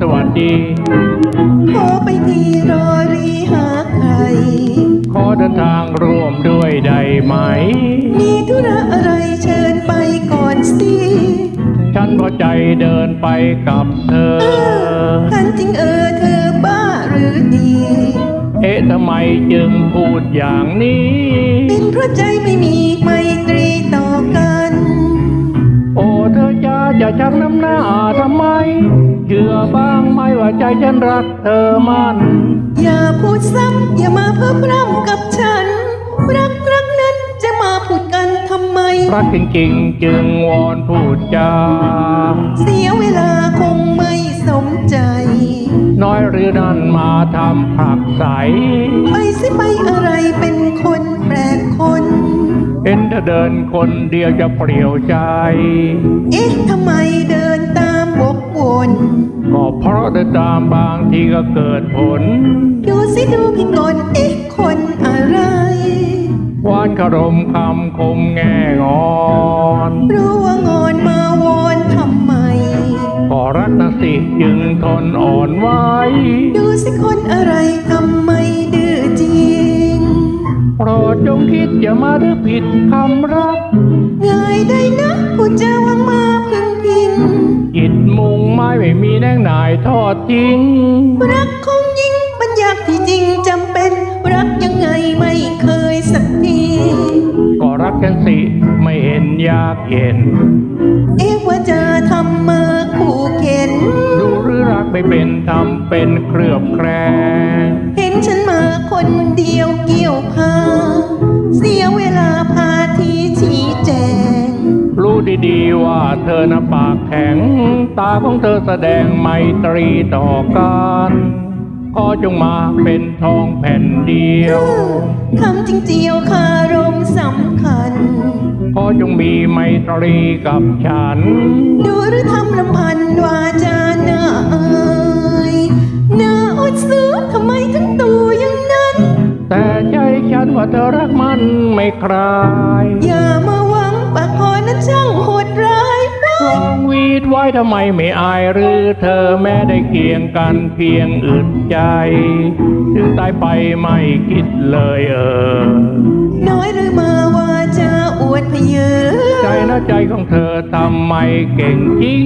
สวัสดี ขอไปทีรอรีหาใคร ขอเดินทางร่วมด้วยได้ไหม มีธุระอะไรเชิญไปก่อนสิ ฉันพอใจเดินไปกับเธอท่านจริงเออเธอบ้าหรือดี เอ๊ะทำไมจึงพูดอย่างนี้ เป็นเพราะใจไม่มีไมตรีต่อกัน โอ้เธอจะจะชักน้ำหน้าทำไมเชื่อบ้างไหมว่าใจฉันรักเธอมัน อย่าพูดซ้ำอย่ามาเพิ่มร่ำกับฉัน รักรักนั้นจะมาพูดกันทำไม รักจริงๆ จึงวอนพูดจา เสียเวลาคงไม่สมใจ น้อยหรือนั่นมาทำผักใส ไปสิไปอะไรเป็นคนแปลกคน เห็นเธอเดินคนเดียวจะเปลี่ยวใจ เอ๊ะทำไมเดิน ทีก็เกิดผล ดูสิดูพี่กนเอ๊ะคนอะไรหวานคารมคำคมแง่งอนรู้ว่างอนมาวอนทำไมก็รักนะสิจึงทนอ่อนไหวดูสิคนอะไรทำไมดื้อจริงโปรดจงคิดอย่ามาดื้อผิดคำรักง่ายได้นะ น่งหน่ายทอดทิ้ง รักคงยิ่งมันยากที่จริงจำเป็น รักยังไงไม่เคยสักที ก็รักกันสิไม่เห็นยากเย็น เอ๊ะว่าจะทำมาขู่เข็น ดูหรือรักไม่เป็นทำเป็นเครือบแคลง ดีๆว่าเธอน่ะปากแข็ง ตาของเธอแสดงไมตรีต่อกันขอจงมาเป็นทองแผ่นเดียวคำจริงเจียวคารมสำคัญ ขอจงมีไมตรีกับฉัน ดูหรือทำลำพันวาจาหน้าอายหน้าอดซื้อทำไมถึงตัวอย่างนั้น แต่ใจฉันว่าเธอรักมันไม่คลาย อย่ามา วีดไว้ทำไมไม่อายหรือเธอแม้ได้เคียงกันเพียงอึดใจ ถึงตายไปไม่คิดเลยเออ น้อยหรือมาว่าจะอวดเพเยอใจนะใจของเธอทำไมเก่งจริง